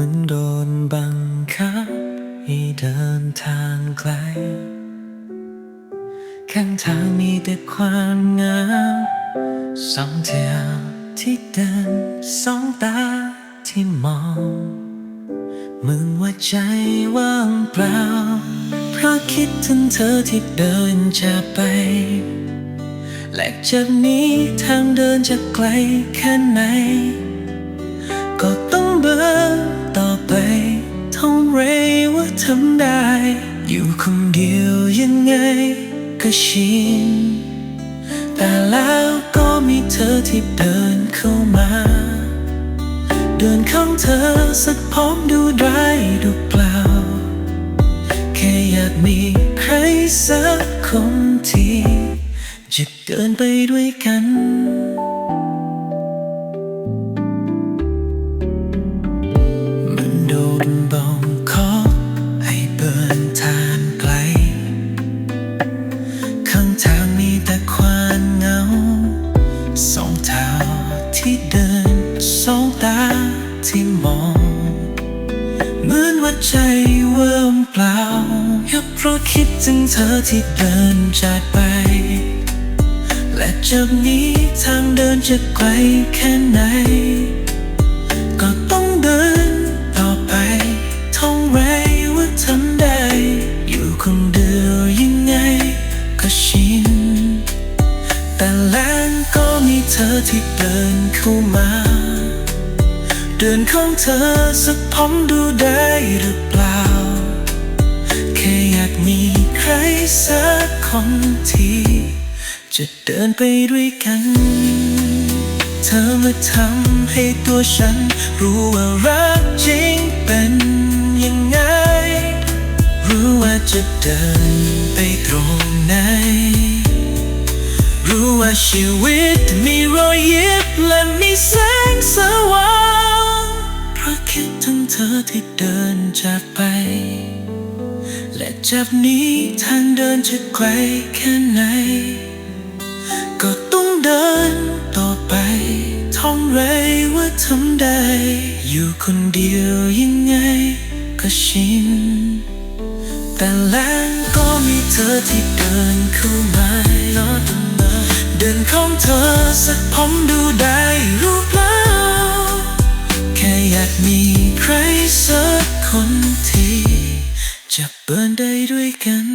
มือนโดนบังคับให้เดินทางไกล ข้างทางมีแต่ความเหงาสองเดียวที่เดินสองตาที่มองเหมือนว่าใจว่างเปล่า เพราะคิดถึงเธอที่เดินจากไปและจากนี้ทางเดินจะไกลแค่ไหน ทำได้ อยู่คนเดียวยังไงก็ชิน แต่แล้วก็มีเธอที่เดินเข้ามา เดินข้างเธอสักพร้อมดูได้หรือเปล่า แค่อยากมีใครสักคนที่จะเดินไปด้วยกันมันโดนบ่ง ท้าที่เดินสองตาที่มอง เหมือนว่าใจเวิมเปล่าแค่เพราะคิดถึงเธอที่เดินจากไป และจากนี้ทางเดินจะไกลแค่ไหน ก็ต้องเดินต่อไปท่องไรว่าทำได้ อยู่คนเดียว ธอที่เดินเข้ามา เดินของเธอสักพร้อมดูได้หรือเปล่า แค่อยากมีใครสักคนที่จะเดินไปด้วยกัน เธอมาทำให้ตัวฉัน รู้ว่ารักจริงเป็นยังไง รู้ว่าจะเดินไปตรงไหนรู้ว่าชีวิตมี อยยิ้มและมีแสงสว่างเพราะคิดถึงเธอที่เดินจากไป และจากนี้ทางเดินจะไกลแค่ไหน ก็ต้องเดินต่อไปท่องไรว่าทำได้ อยู่คนเดียวยังไงก็ชิน แต่แล้วก็มีเธอที่เดินเข้ามาเดินของเธอสัก ผมดูได้รู้เปล่า แค่อยากมีใครสักคนที่จะเบินได้ด้วยกัน